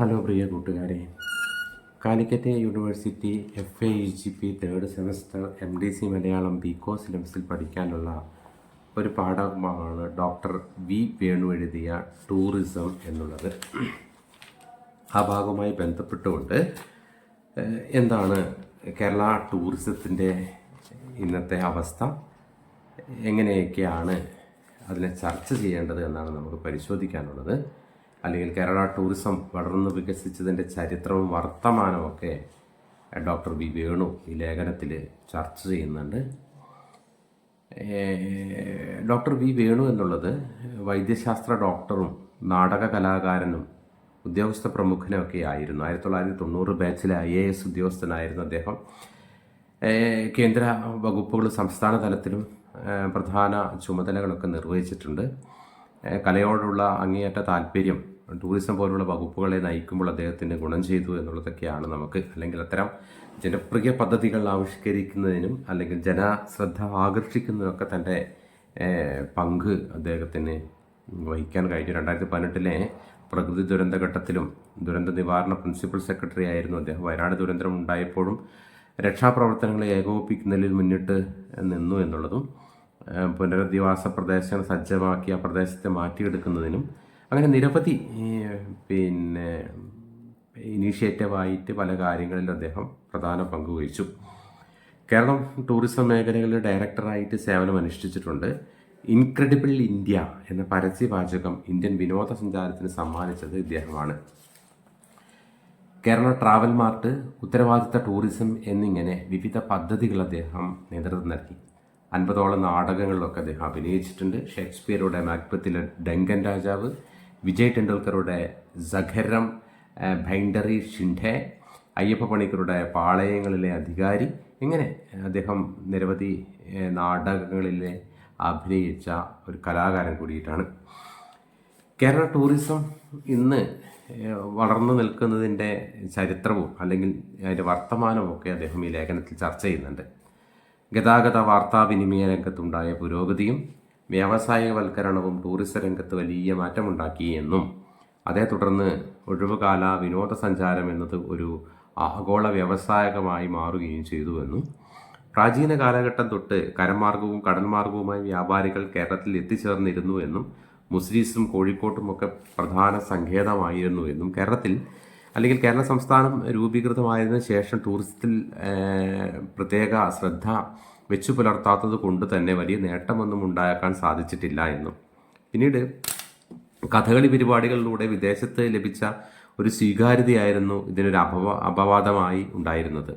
Hello പ്രിയ കൂട്ടുകാരെ. Calicut university F A U G P third semester M D C Malayalam B com സിലബസിൽ പഠിക്കാനുള്ള ഒരു പാഠമാണ് ഡോക്ടർ വി വേണു എഴുതിയ ടൂറിസം എന്നുള്ളത്. ആ ഭാഗവുമായി ബന്ധപ്പെട്ടുകൊണ്ട് എന്താണ് കേരള ടൂറിസത്തിന്റെ ഇന്നത്തെ അവസ്ഥ? എങ്ങനെയൊക്കെയാണ് അതിനെ ചർച്ച ചെയ്യേണ്ടത് എന്നാണ് നമുക്ക് പരിശോധിക്കാനുള്ളത്. അല്ലെങ്കിൽ കേരള ടൂറിസം വളർന്നു വികസിച്ചതിന്റെ ചരിത്രവും വർത്തമാനവും ഒക്കെ ഡോക്ടർ വി വേണു ഈ ലേഖനത്തിൽ ചർച്ച ചെയ്യുന്നുണ്ട്. ഡോക്ടർ വി വേണു എന്നുള്ളത് വൈദ്യശാസ്ത്ര ഡോക്ടറും നാടക കലാകാരനും ഉദ്യോഗസ്ഥ പ്രമുഖനൊക്കെ ആയിരുന്നു. ആയിരത്തി തൊള്ളായിരത്തി തൊണ്ണൂറ് ബാച്ചിലെ ഐ എ എസ് ഉദ്യോഗസ്ഥനായിരുന്നു അദ്ദേഹം. കേന്ദ്ര വകുപ്പുകൾ സംസ്ഥാന തലത്തിലും പ്രധാന ചുമതലകളൊക്കെ നിർവഹിച്ചിട്ടുണ്ട്. കലയോടുള്ള അങ്ങേയറ്റ താല്പര്യം ടൂറിസം പോലുള്ള വകുപ്പുകളെ നയിക്കുമ്പോൾ അദ്ദേഹത്തിന് ഗുണം ചെയ്തു എന്നുള്ളതൊക്കെയാണ് നമുക്ക് അല്ലെങ്കിൽ അത്തരം ജനപ്രിയ പദ്ധതികൾ ആവിഷ്കരിക്കുന്നതിനും അല്ലെങ്കിൽ ജനശ്രദ്ധ ആകർഷിക്കുന്നതിനൊക്കെ തന്റെ പങ്ക് അദ്ദേഹത്തിന് വഹിക്കാൻ കഴിഞ്ഞു. രണ്ടായിരത്തി പതിനെട്ടിലെ പ്രകൃതി ദുരന്ത ഘട്ടത്തിലും ദുരന്ത നിവാരണ പ്രിൻസിപ്പൽ സെക്രട്ടറി ആയിരുന്നു അദ്ദേഹം. വയനാട് ദുരന്തം ഉണ്ടായപ്പോഴും രക്ഷാപ്രവർത്തനങ്ങളെ ഏകോപിപ്പിക്കുന്നതിൽ മുന്നിട്ട് നിന്നു എന്നുള്ളതും പുനരധിവാസ പ്രദേശങ്ങൾ സജ്ജമാക്കി ആ പ്രദേശത്തെ മാറ്റിയെടുക്കുന്നതിനും അങ്ങനെ നിരവധി പിന്നെ ഇനീഷ്യേറ്റീവായിട്ട് പല കാര്യങ്ങളിലും അദ്ദേഹം പ്രധാന പങ്ക് വഹിച്ചു. കേരളം ടൂറിസം മേഖലകളിൽ ഡയറക്ടറായിട്ട് സേവനം അനുഷ്ഠിച്ചിട്ടുണ്ട്. ഇൻക്രെഡിബിൾ ഇന്ത്യ എന്ന പരസ്യവാചകം ഇന്ത്യൻ വിനോദസഞ്ചാരത്തിന് സമ്മാനിച്ചത് ഇദ്ദേഹമാണ്. കേരള ട്രാവൽ മാർട്ട് ഉത്തരവാദിത്ത ടൂറിസം എന്നിങ്ങനെ വിവിധ പദ്ധതികൾ അദ്ദേഹം നേതൃത്വം നൽകി. അൻപതോളം നാടകങ്ങളിലൊക്കെ അദ്ദേഹം അഭിനയിച്ചിട്ടുണ്ട്. ഷേക്സ്പിയറുടെ മാക്ബത്തിലെ ഡെങ്കൻ രാജാവ് വിജയ് ടെണ്ടുൽക്കറുടെ സഖരം ഭൈൻഡറി ഷിൻഡെ അയ്യപ്പ പണിക്കരുടെ പാളയങ്ങളിലെ അധികാരി ഇങ്ങനെ അദ്ദേഹം നിരവധി നാടകങ്ങളിലെ അഭിനയിച്ച ഒരു കലാകാരൻ കൂടിയിട്ടാണ്. കേരള ടൂറിസം ഇന്ന് വളർന്നു നിൽക്കുന്നതിന്റെ ചരിത്രവും അല്ലെങ്കിൽ അതിന്റെ വർത്തമാനവും ഒക്കെ അദ്ദേഹം ഈ ലേഖനത്തിൽ ചർച്ച ചെയ്യുന്നുണ്ട്. ഗതാഗത വാർത്താവിനിമയ രംഗത്തുണ്ടായ പുരോഗതിയും വ്യാവസായികവൽക്കരണവും ടൂറിസം രംഗത്ത് വലിയ മാറ്റമുണ്ടാക്കി എന്നും അതേ തുടർന്ന് ഒഴിവുകാല വിനോദസഞ്ചാരം എന്നത് ഒരു ആഗോള വ്യവസായകമായി മാറുകയും ചെയ്തുവെന്നും പ്രാചീന കാലഘട്ടം തൊട്ട് കരമാർഗവും കടൽമാർഗവുമായി വ്യാപാരികൾ കേരളത്തിൽ എത്തിച്ചേർന്നിരുന്നു എന്നും മുസ്ലിസും കോഴിക്കോട്ടുമൊക്കെ പ്രധാന സങ്കേതമായിരുന്നു എന്നും കേരളത്തിൽ അല്ലെങ്കിൽ കേരള സംസ്ഥാനം രൂപീകൃതമായതിനു ശേഷം ടൂറിസത്തിൽ പ്രത്യേക ശ്രദ്ധ വെച്ചു പുലർത്താത്തത് കൊണ്ട് തന്നെ വലിയ നേട്ടമൊന്നും ഉണ്ടാക്കാൻ സാധിച്ചിട്ടില്ല എന്നും. പിന്നീട് കഥകളി പരിപാടികളിലൂടെ വിദേശത്ത് ലഭിച്ച ഒരു സ്വീകാര്യതയായിരുന്നു ഇതിനൊരു അപവ അപവാദമായി ഉണ്ടായിരുന്നത്.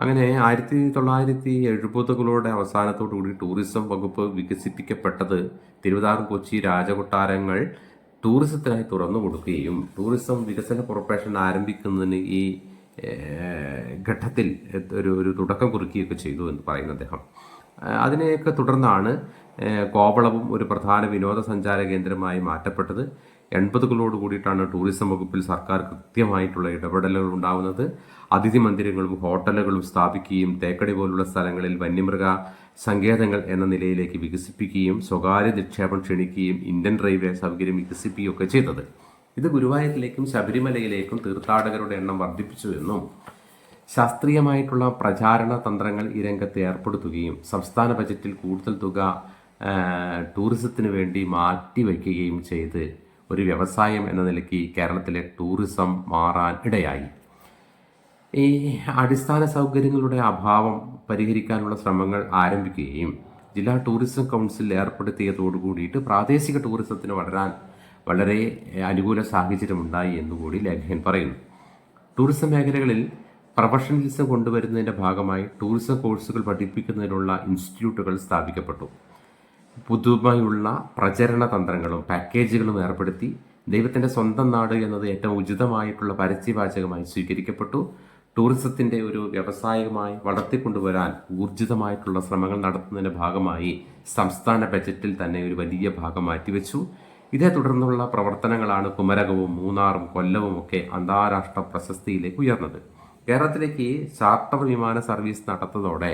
അങ്ങനെ ആയിരത്തി തൊള്ളായിരത്തി എഴുപതുകളുടെ അവസാനത്തോടുകൂടി ടൂറിസം വകുപ്പ് വികസിപ്പിക്കപ്പെട്ടത് തിരുവിതാംകൂർ കൊച്ചി രാജകൊട്ടാരങ്ങൾ ടൂറിസത്തിനായി തുറന്നു കൊടുക്കുകയും ടൂറിസം വികസന കോർപ്പറേഷൻ ആരംഭിക്കുന്നതിന് ഈ ഘട്ടത്തിൽ ഒരു ഒരു തുടക്കം കുറിക്കുകയൊക്കെ ചെയ്തു എന്ന് പറയുന്ന അദ്ദേഹം. അതിനെയൊക്കെ തുടർന്നാണ് കോവളവും ഒരു പ്രധാന വിനോദസഞ്ചാര കേന്ദ്രമായി മാറ്റപ്പെട്ടത്. എൺപതുകളോട് കൂടിയിട്ടാണ് ടൂറിസം വകുപ്പിൽ സർക്കാർ കൃത്യമായിട്ടുള്ള ഇടപെടലുകൾ ഉണ്ടാകുന്നത് അതിഥി മന്ദിരങ്ങളും ഹോട്ടലുകളും സ്ഥാപിക്കുകയും തേക്കടി പോലുള്ള സ്ഥലങ്ങളിൽ വന്യമൃഗ സങ്കേതങ്ങൾ എന്ന നിലയിലേക്ക് വികസിപ്പിക്കുകയും സ്വകാര്യ നിക്ഷേപം ക്ഷണിക്കുകയും ഇന്ത്യൻ റെയിൽവേ സൗകര്യം വികസിപ്പിക്കുകയും ഒക്കെ ചെയ്തത്. ഇത് ഗുരുവായൂരിലേക്കും ശബരിമലയിലേക്കും തീർത്ഥാടകരുടെ എണ്ണം വർദ്ധിപ്പിച്ചു എന്നും ശാസ്ത്രീയമായിട്ടുള്ള പ്രചാരണ തന്ത്രങ്ങൾ ഈ രംഗത്ത് ഏർപ്പെടുത്തുകയും സംസ്ഥാന ബജറ്റിൽ കൂടുതൽ തുക ടൂറിസത്തിന് വേണ്ടി മാറ്റിവെക്കുകയും ചെയ്ത് ഒരു വ്യവസായം എന്ന നിലയ്ക്ക് കേരളത്തിലെ ടൂറിസം മാറാൻ ഇടയായി. ഈ അടിസ്ഥാന സൗകര്യങ്ങളുടെ അഭാവം പരിഹരിക്കാനുള്ള ശ്രമങ്ങൾ ആരംഭിക്കുകയും ജില്ലാ ടൂറിസം കൗൺസിൽ ഏർപ്പെടുത്തിയതോടു കൂടിയിട്ട് പ്രാദേശിക ടൂറിസത്തിന് വളരാൻ വളരെ അനുകൂല സാഹചര്യം ഉണ്ടായി എന്നുകൂടി ലേഖകൻ പറയുന്നു. ടൂറിസം മേഖലകളിൽ പ്രൊഫഷണലിസം കൊണ്ടുവരുന്നതിന്റെ ഭാഗമായി ടൂറിസം കോഴ്സുകൾ പഠിപ്പിക്കുന്നതിനുള്ള ഇൻസ്റ്റിറ്റ്യൂട്ടുകൾ സ്ഥാപിക്കപ്പെട്ടു. പുതുമയുള്ള പ്രചരണ തന്ത്രങ്ങളും പാക്കേജുകളും ഏർപ്പെടുത്തി ദൈവത്തിന്റെ സ്വന്തം നാട് എന്നത് ഏറ്റവും ഉചിതമായിട്ടുള്ള പരസ്യവാചകമായി സ്വീകരിക്കപ്പെട്ടു. ടൂറിസത്തിന്റെ ഒരു വ്യവസായമായി വളർത്തിക്കൊണ്ടുവരാൻ ഊർജിതമായിട്ടുള്ള ശ്രമങ്ങൾ നടത്തുന്നതിന്റെ ഭാഗമായി സംസ്ഥാന ബജറ്റിൽ തന്നെ ഒരു വലിയ ഭാഗം മാറ്റിവെച്ചു. ഇതേ തുടർന്നുള്ള പ്രവർത്തനങ്ങളാണ് കുമരകവും മൂന്നാറും കൊല്ലവും ഒക്കെ അന്താരാഷ്ട്ര പ്രശസ്തിയിലേക്ക് ഉയർന്നത്. കേരളത്തിലേക്ക് ചാർട്ടർ വിമാന സർവീസ് നടത്തതോടെ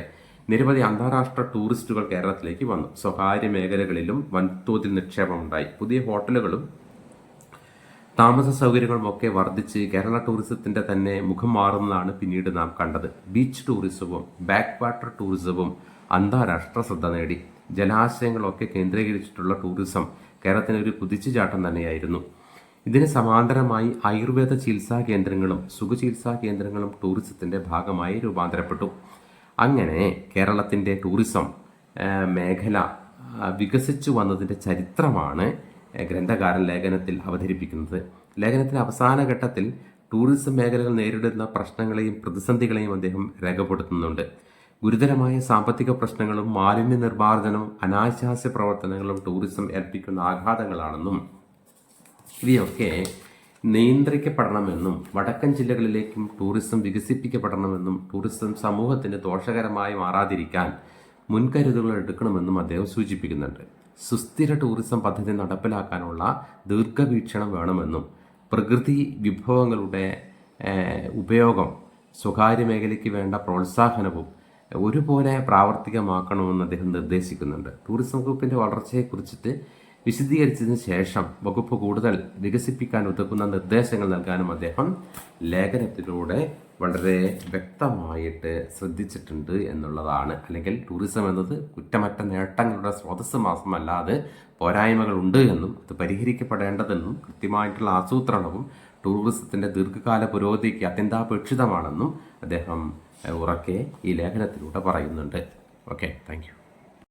നിരവധി അന്താരാഷ്ട്ര ടൂറിസ്റ്റുകൾ കേരളത്തിലേക്ക് വന്നു. സ്വകാര്യ മേഖലകളിലും വൻതോതിൽ നിക്ഷേപമുണ്ടായി. പുതിയ ഹോട്ടലുകളും താമസ സൗകര്യങ്ങളും ഒക്കെ വർദ്ധിച്ച് കേരള ടൂറിസത്തിന്റെ തന്നെ മുഖം മാറുന്നതാണ് പിന്നീട് നാം കണ്ടത്. ബീച്ച് ടൂറിസവും ബാക്ക് വാട്ടർ ടൂറിസവും അന്താരാഷ്ട്ര ശ്രദ്ധ നേടി. ജലാശയങ്ങളൊക്കെ കേന്ദ്രീകരിച്ചിട്ടുള്ള ടൂറിസം കേരളത്തിന് ഒരു കുതിച്ചുചാട്ടം തന്നെയായിരുന്നു. ഇതിന് സമാന്തരമായി ആയുർവേദ ചികിത്സാ കേന്ദ്രങ്ങളും സുഖചികിത്സാ കേന്ദ്രങ്ങളും ടൂറിസത്തിന്റെ ഭാഗമായി രൂപാന്തരപ്പെട്ടു. അങ്ങനെ കേരളത്തിന്റെ ടൂറിസം മേഖല വികസിച്ചു വന്നതിന്റെ ചരിത്രമാണ് ഗ്രന്ഥകാരൻ ലേഖനത്തിൽ അവതരിപ്പിക്കുന്നത്. ലേഖനത്തിന്റെ അവസാന ഘട്ടത്തിൽ ടൂറിസം മേഖലകൾ നേരിടുന്ന പ്രശ്നങ്ങളെയും പ്രതിസന്ധികളെയും അദ്ദേഹം രേഖപ്പെടുത്തുന്നുണ്ട്. ഗുരുതരമായ സാമ്പത്തിക പ്രശ്നങ്ങളും മാലിന്യ നിർമ്മാർജനവും അനാശാസ്യ പ്രവർത്തനങ്ങളും ടൂറിസം ഏൽപ്പിക്കുന്ന ആഘാതങ്ങളാണെന്നും ഇവയൊക്കെ നിയന്ത്രിക്കപ്പെടണമെന്നും വടക്കൻ ജില്ലകളിലേക്കും ടൂറിസം വികസിപ്പിക്കപ്പെടണമെന്നും ടൂറിസം സമൂഹത്തിന് ദോഷകരമായി മാറാതിരിക്കാൻ മുൻകരുതലുകൾ എടുക്കണമെന്നും അദ്ദേഹം സൂചിപ്പിക്കുന്നുണ്ട്. സുസ്ഥിര ടൂറിസം പദ്ധതി നടപ്പിലാക്കാനുള്ള ദീർഘവീക്ഷണം വേണമെന്നും പ്രകൃതി വിഭവങ്ങളുടെ ഉപയോഗം സ്വകാര്യ മേഖലയ്ക്ക് വേണ്ട പ്രോത്സാഹനവും ഒരുപോലെ പ്രാവർത്തികമാക്കണമെന്ന് അദ്ദേഹം നിർദ്ദേശിക്കുന്നുണ്ട്. ടൂറിസം വകുപ്പിന്റെ വളർച്ചയെക്കുറിച്ചിട്ട് വിശദീകരിച്ചതിന് ശേഷം വകുപ്പ് കൂടുതൽ വികസിപ്പിക്കാൻ ഉതകുന്ന നിർദ്ദേശങ്ങൾ നൽകാനും അദ്ദേഹം ലേഖനത്തിലൂടെ വളരെ വ്യക്തമായിട്ട് ശ്രദ്ധിച്ചിട്ടുണ്ട് എന്നുള്ളതാണ്. അല്ലെങ്കിൽ ടൂറിസം എന്നത് കുറ്റമറ്റ നേട്ടങ്ങളുടെ സ്രോതസ് മാത്രമല്ലാതെ പോരായ്മകളുണ്ട് എന്നും അത് പരിഹരിക്കപ്പെടേണ്ടതെന്നും കൃത്യമായിട്ടുള്ള ആസൂത്രണവും ടൂറിസത്തിന്റെ ദീർഘകാല പുരോഗതിക്ക് അത്യന്താപേക്ഷിതമാണെന്നും അദ്ദേഹം ഉറക്കെ ഈ ലേഖനത്തിലൂടെ പറയുന്നുണ്ട്. Okay thank